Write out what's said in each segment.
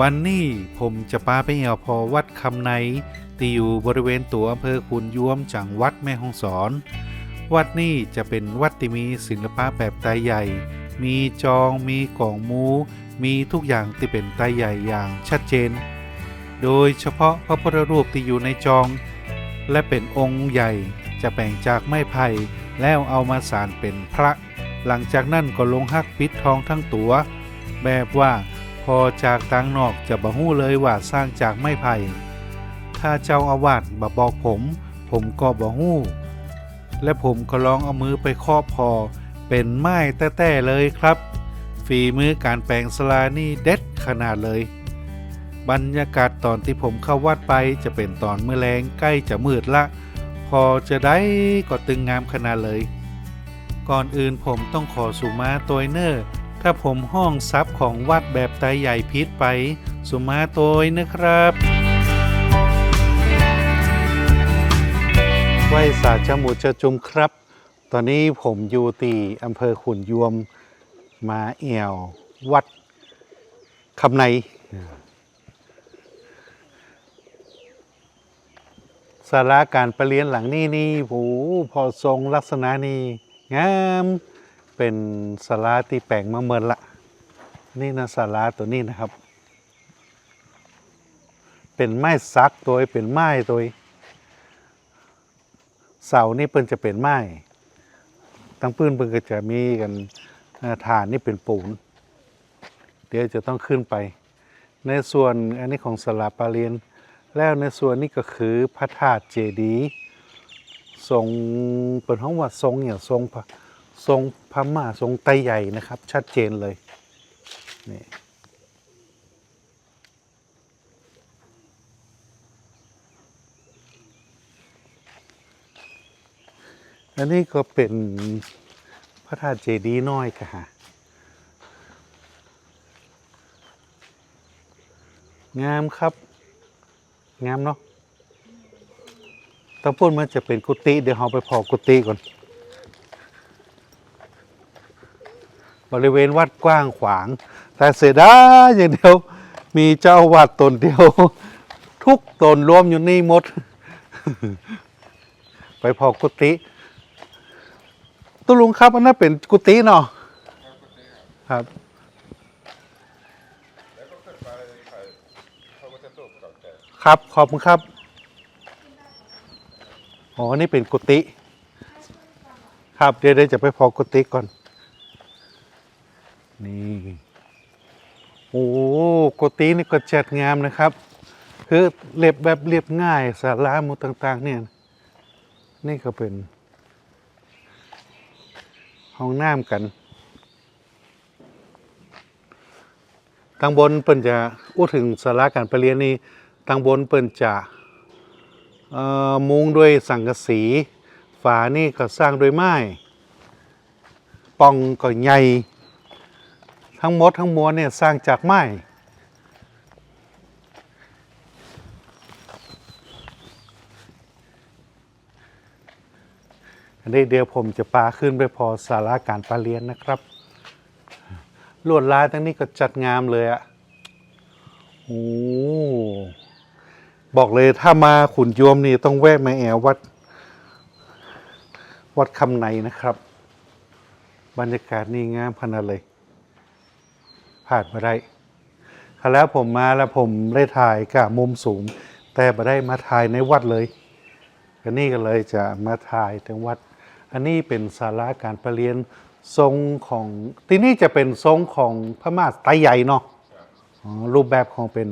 วันนี้ผมจะพาไปเหี่ยวพอวัดคำในที่อยู่บริเวณตัวอำเภอขุนยวมจังหวัดแม่ฮ่องสอน วัดนี้จะเป็นวัดที่มีศิลปะแบบไตใหญ่ มีจองมีกล่องมู มีทุกอย่างที่เป็นไตใหญ่อย่างชัดเจน โดยเฉพาะพระพุทธรูปที่อยู่ในจอง และเป็นองค์ใหญ่จะแบ่งจากไม้ไผ่แล้วเอามาสานเป็นพระ หลังจากนั้นก็ลงฮักปิดทองทั้งตัว แบบว่า พอจากต่างนอกจะบ่ฮู้เลยว่าสร้างจากไม้ไผ่ ถ้าเจ้าอาวาสบ่บอกผม ผมก็บ่ฮู้ และผมก็ลองเอามือไปครอบพอ เป็นไม้แต้ๆเลยครับ ฝีมือการแปลงสลานี่เด็ดขนาดเลย บรรยากาศตอนที่ผมเข้าวัดไปจะเป็นตอนเมื่อแรงใกล้จะมืดละ พอจะได้ก็ตึงงามขนาดเลย ก่อนอื่นผมต้องขอสุมาตัวเนอร์ ถ้าผมห้องซับของวัดแบบไตใหญ่พิษไป สุมาตัวนะครับไหวสาจมูกจะจุมครับ ตอนนี้ผมอยู่ตีอำเภอขุนยวม มาเอี่ยว วัดคำในสาราการประเรียนหลังนี้นี่โหพอทรงลักษณะนี้งาม เป็นสาราที่แปลงมาเมินละ นี่นะสาราตัวนี้นะครับ เป็นไม้ซักตัวเป็นไม้ตัวเสานี่เปิ้นจะเป็นไม้ทั้งปืนเปิ้นก็จะมีกันฐานนี่เป็นปูน เดี๋ยวจะต้องขึ้นไป ในส่วนอันนี้ของสลาปาเรียน แล้วในส่วนนี้ก็คือพระธาตุเจดีย์ทรงเปิดห้องว่าทรงอย่างทรงพระ ทรงพม่าทรงไตใหญ่นะครับ ชัดเจนเลยนี่อันนี้ก็เป็นพระธาตุเจดีย์น้อยค่ะ งามครับ งามเนาะตะพูดมันจะเป็นกุฏิเดี๋ยวเราไปพอกุฏิก่อน บริเวณวัดกว้างขวาง แต่เสียดายอย่างเดียวมีเจ้าวาดตนเดียว ทุกตนรวมอยู่นี่หมด ไปพอกุฏิตุลุงครับอันนั้นเป็นกุฏิเนาะครับครับขอบคุณครับอ๋อนี่เป็นกุฏิครับเดี๋ยวจะไปพอกุฏิก่อน นี่ โอ้กุฏินี่ก็จัดงามนะครับ คือเรียบแบบเรียบง่ายสารามุต่างๆ เนี่ย นี่ก็เป็น ห้องน้ำกันทางบนเปิ้นจะพูดถึงสาราการประเรียนนี่ทางบนเปิ้นจะมุงด้วยสังกะสี ฝานี่ก็สร้างด้วยไม้ ปองก็ใหญ่ ทั้งหมดทั้งมวลเนี่ยสร้างจากไม้อันนี้เดี๋ยวผมจะปาขึ้นไปพอสาราการประเรียนนะครับ ลวดลายทั้งนี้ก็จัดงามเลยอะโอ้บอกเลยถ้ามาขุนยวมนี่ต้องแวะมาแอววัด วัดคำในนะครับ บรรยากาศนี่งามขนาดเลย ผ่านมาได้คราวแล้วผมมาแล้วผมได้ถ่ายกับมุมสูง แต่ไม่ได้มาถ่ายในวัดเลยก็นี่ก็เลยจะมาถ่ายถึงวัด อันนี้เป็นศาลาการประเรียนทรงของที่นี่จะเป็นทรงของพระมาไตใหญ่เนาะอ๋อรูปแบบของเป็น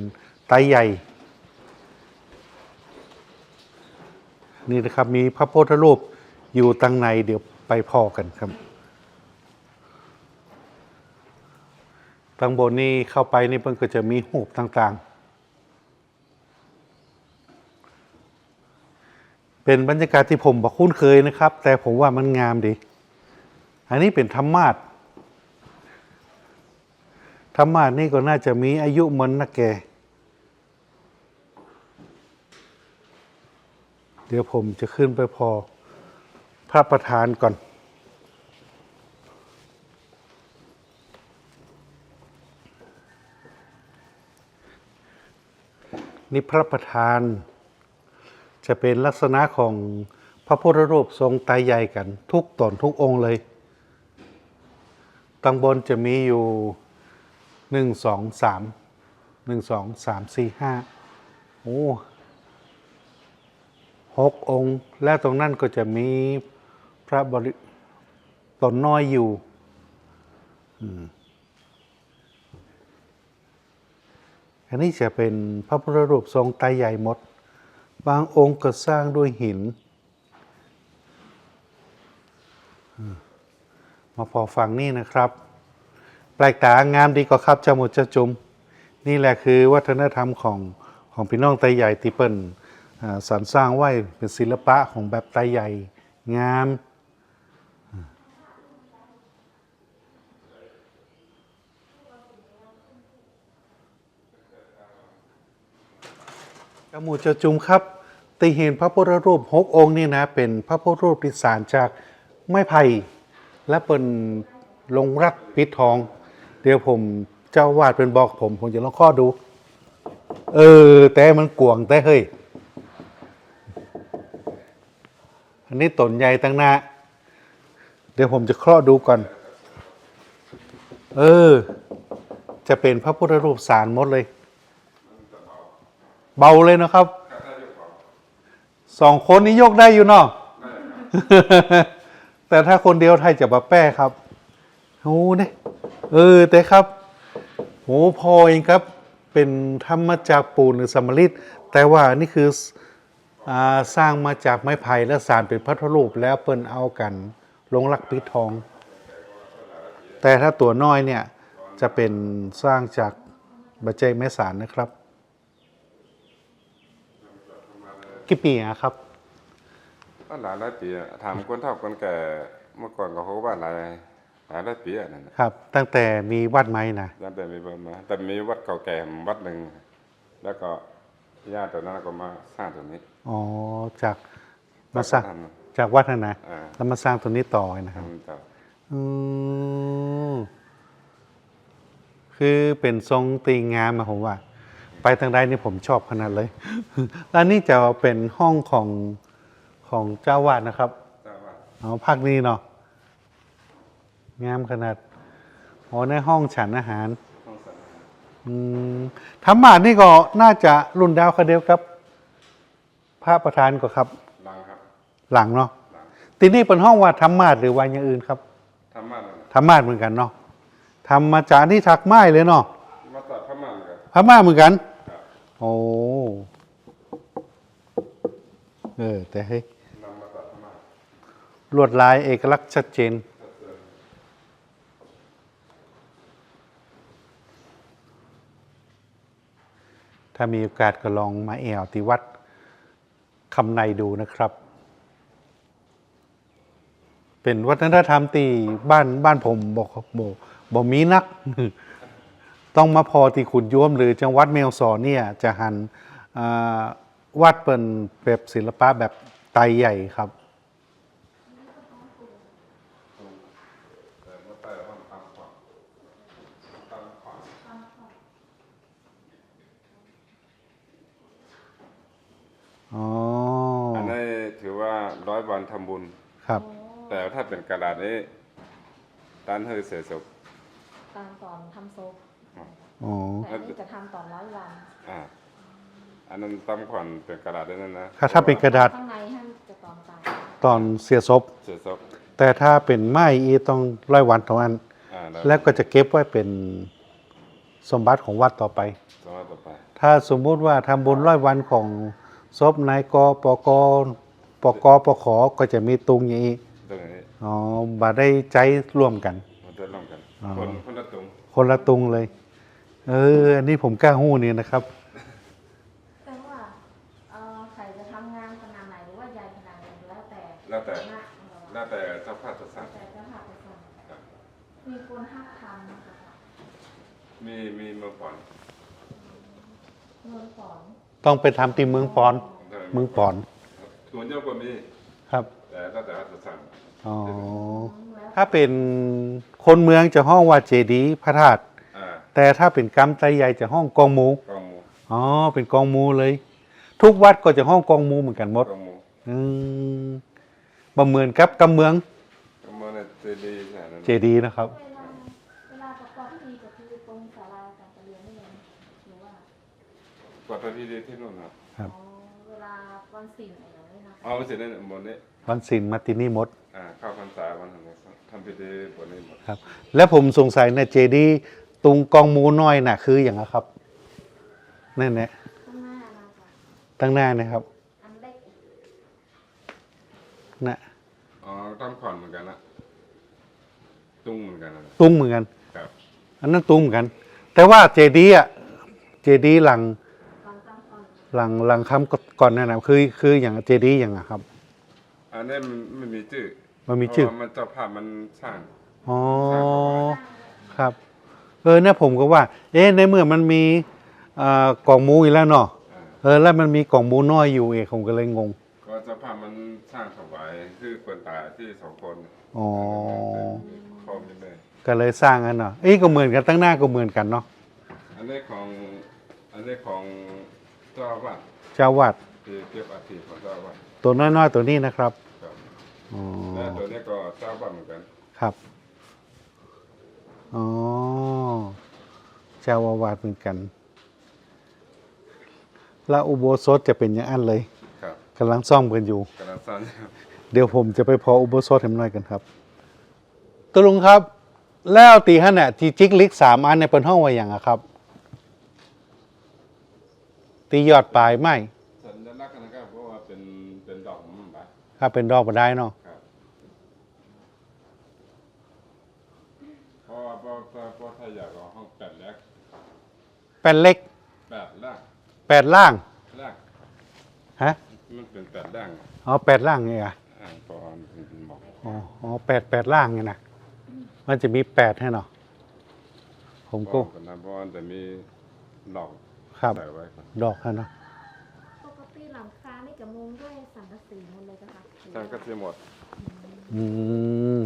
ไตใหญ่ นี่นะครับมีพระพุทธรูปอยู่ตังในเดี๋ยวไปพอกันครับ ตังบนนี่เข้าไปนี่เพิ่นก็จะมีหูปต่างๆ เป็นบรรยากาศที่ผมบอกคุ้นเคยนะครับ แต่ผมว่ามันงามดี อันนี้เป็นธรรมาสธรรมาสนี่ก็น่าจะมีอายุเหมันนะแก เดี๋ยวผมจะขึ้นไปพอพระประธานก่อน นี่พระประธาน จะเป็นลักษณะของพระพุทธรูปทรงไตรใหญ่กัน ทุกตนทุกองค์เลยตังบนจะมีอยู่หนึ่งสองสามหนึ่งสองสามสี่ห้าโอ้หกองค์ และตรงนั้นก็จะมีพระบริตนน้อยอยู่อัันนี้จะเป็นพระพุทธรูปทรงไตใหญ่หมด บางองค์ก็สร้างด้วยหิน มาพอฟังนี่นะครับ แปลกตางามดีกว่าครับจมุดจะจุม นี่แหละคือวัฒนธรรมของของพี่น้องไตใหญ่ที่เปิ้นอ่าสรรสร้างไว้เป็นศิลปะของแบบไตใหญ่งาม จมูจะจุมครับตีเห็นพระพุทธรูปหกองค์นี่นะเป็นพระพุทธรูปที่สารจากไม้ไผ่และเป็นลงรักปิดทอง เดี๋ยวผมเจ้าวาดเป็นบอกผม ผมจะลองข้อดู เออ แต่มันกวงแต่เฮ้ย อันนี้ตนใหญ่ตั้งหน้า เดี๋ยวผมจะคราะห์ดูก่อน เออ จะเป็นพระพุทธรูปสารหมดเลย เบาเลยนะครับสองคนนี้ยกได้อยู่เนาะแต่ถ้าคนเดียวไทยจะมาแป้ครับโอ้เนี่ยเออแต่ครับโหพอเองครับเป็นทำมาจากปูนหรือสมริดแต่ว่านี่คืออาสร้างมาจากไม้ไผ่และสารเป็นพระพุทธรูปแล้วเปิ้นเอากันลงลักปิดทอง แต่ถ้าตัวน้อยเนี่ยจะเป็นสร้างจากบัจเจยไม้สารนะครับ กี่ปีอะครับก็หลายหลายปีอะถามคนเฒ่าคนแก่เมื่อก่อนก็เขาก็ว่าหลายหลายหลายปีอะนั่นน่ะครับ ตั้งแต่มีวัดไม้นะตั้งแต่มีเบิ่มมาแต่มีวัดเก่าแก่วัดหนึ่งแล้วก็ญาติตัวนั้นก็มาสร้างตัวนี้อ๋อจากมาสร้างทำจากวัดนะนะอ่าแล้วมาสร้างตัวนี้ต่อนะครับ ทำต่ออืมคือเป็นทรงตีงามมาผมว่า ไปทางใดนี่ผมชอบขนาดเลย แล้วนี่จะเป็นห้องของของเจ้าวาดนะครับเจ้าว่าเอาภาคนี้เนาะงามขนาดอ๋อในห้องฉันอาหารห้องสันอืมธรรมาสนี่ก็น่าจะรุ่นดาวคาเดียวครับ พระประธานก็ครับลังครับ หลังเนาะลังทีนี่เป็นห้องว่าธรรมาสหรือว่าอย่างอื่นครับธรรมะนั่นน่ะธรรมาสเหมือนกันเนาะทำมาจากที่ถักไม้เลยเนาะมาตัดพม่าเหมือนกันพม่าเหมือนกันครับ โอ้เออ แต่เฮ้ยลวดลายเอกลักษณ์ชัดเจน ถ้ามีโอกาสก็ลองมาแอวที่วัดคำในดูนะครับ เป็นวัฒนธรรมที่บ้านบ้านผมบอกบอกบอกมีนัก ต้องมาพอที่ขุนยวมหรือจังหวัดแมวสอนเนี่ยจะหันอ่าวาดเป็นแบบศิลปะแบบไตรใหญ่ครับแต่มาใต้ห้องตามขวางตามขวางอ๋ออันนี้ถือว่าร้อยวันทำบุญ ครับ แต่ถ้าเป็นกระดาษนี้ตันเฮยเสียศพตามตอนทำซุป อ๋อแต่อันนี้จะทำตอนร้อยวันอ่าอันนั้นตั้มขวัญเป็นกระดาษได้นั่นนะถ้าถ้าเป็นกระดาษข้างในให้จะตอนตายตอนเสียศพเสียศพแต่ถ้าเป็นไม้อีต้องร้อยวันเท่านั้นอ่าแล้วก็จะเก็บไว้เป็นสมบัติของวัดต่อไปสมัยต่อไปถ้าสมมุติว่าทำบุญร้อยวันของศพนายกปกปกปขก็จะมีตุงอย่างนี้ตรงนี้อ๋อบ่ได้ใจร่วมกันมันจะร่วมกันอ๋อคนคนละตุง คนละตุงเลย เออ อันนี้ผมกล้าหู้นี่นะครับ แต่ว่าเอ่อใครจะทำงานขนาดไหนหรือว่าใหญ่ขนาดไหนแล้วแต่แล้วแต่ หน้าของเราแล้วแต่เจ้าภาพจะสั่งแต่จะหาไปสั่งครับมีคนห้าทำนะคะมีมีเมื่อก่อนเงินสอนต้องไปทำที่เมืองปอน เมืองปอนส่วนเยอะกว่ามี ครับ แต่แล้วแต่จะสั่งอ๋อ แล้วถ้าเป็นคนเมืองจะห้องว่าเจดีย์พระธาตุอ่า แต่ถ้าเป็นกรรมไตรใหญ่จะห้องกองหมูกองหมูออ๋อเป็นกองมูเลย ทุกวัดก็จะห้องกองมูเหมือนกันหมดกองหมูอืมบ่เหมือนกับกำเมืองกองหมูเนี่ยเจดีย์ใช่ไหมเจดีย์นะครับเวลาเวลาประกอบพิธีก็คือตรงศาลาการประเรียนนี่เองหรือว่ากดที่ดีที่นู่นครับครับ อ๋อเวลาวันศีลอะไรอย่างนี้นะเอาไม่ใช่ในบนนี้วันศิลมาตินี่หมดอ่าเข้าพรรษาวันนี้ทำพิธีบนนี้หมดครับ แล้วผมสงสัยในเจดีย์ ตรงกองมูน้อยน่ะ คืออย่างไรครับนั่นแหละข้างหน้านะคะตั้งหน้านะครับอันเล็กนะอ๋อต้องผ่อนเหมือนกันนะตุ้งเหมือนกันนะตุ้งเหมือนกัน ครับ อันนั้นตุ้งเหมือนกัน แต่ว่าเจดีย์อะเจดีย์หลังตอนตั้งตอนหลังหลังคำก่อนนั่นนะคือ คืออย่างเจดีย์อย่างอะครับ อันนี้มันไม่มีชื่อมันมีชื่อเพราะว่ามันเจ้าภาพมันสร้างอ๋อสร้างเอาไว้ครับ เออเนี่ยผมก็ว่า เอ๊ะในเมื่อมันมีอ่ากล่องหมูอีกแล้วเนาะอ่าเออแล้วมันมีกล่องหมูน้อยอยู่เองผมก็เลยงง ก็เจ้าภาพมันสร้างถวายคือคนตายที่สองคนอ๋อคอมนี่เลยก็เลยสร้างอันเนาะเอ้ยก็เหมือนกันตั้งหน้าก็เหมือนกันเนาะอันนี้ของอันนี้ของเจ้าอาวาดเจ้าวัดที่เก็บอาทิของเจ้าอาวาดตัวน้อยๆตัวนี้นะครับครับอ๋อและตัวนี้ก็เจ้าอาวาดเหมือนกันครับอ๋อ เจ้าอาวาสเหมือนกันแล้วอุโบสถจะเป็นอย่างอันเลยครับกำลังซ่อมกันอยู่กระดาษสั้นครับเดี๋ยวผมจะไปพออุโบสถให้มันหน่อยกันครับตกลุงครับ แล้วตีฮันเนี่ยที่จิกลิกสามอันในยเป็นห้องไว้อย่างอะครับ ตียอดปลายไม่สัญลักษณ์นะครับเพราะว่าเป็นเป็นดอกมันปะถ้าเป็นดอกมาได้เนาะครับเพราะว่าเพราะเพราะเพราะถ้าอยากเอาห้องแปดแรก แปดเล็กแปดล่างแปดล่างล่างฮะมันเป็นแปดล่างอ๋อแปดล่างไงอะอ่างปอนบอกอ๋ออ๋อแปดแปดล่างไงนะมันจะมีแปดให้เนาะผมก็กันนะเพราะว่าจะมีดอกครับใส่ไว้ครับดอกให้เนาะปกติหลังคานี่กับมุงด้วยสังกะสีหมดเลยนะคะหรือช่างก็ว่าจะหมดอืม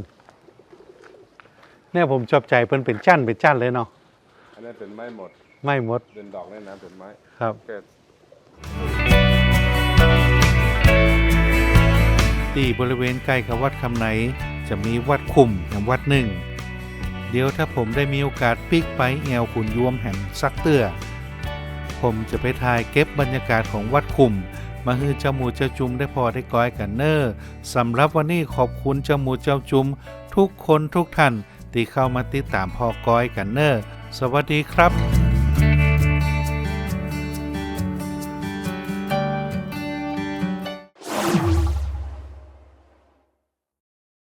เนี่ยผมชอบใจเพิ่นเป็นจั่นเป็นจั่นเลยเนาะอันนี้เป็นไม้หมด ไม่หมดเป็นดอกในน้ำเป็นไม้ครับเกิดที่บริเวณใกล้กับวัดคำไหน จะมีวัดคุมแห่งวัดหนึ่ง เดี๋ยวถ้าผมได้มีโอกาสปิกไปแอวขุนยวมแห่งซักเตื้อ ผมจะไปถ่ายเก็บบรรยากาศของวัดคุม มาให้เจ้าหมูเจ้าจุมได้พอได้ก้อยกันเนอร์สำหรับวันนี้ขอบคุณเจ้าหมูเจ้าจุม ทุกคนทุกท่านที่เข้ามาติดตามพอก้อยกันเนอร์สวัสดีครับ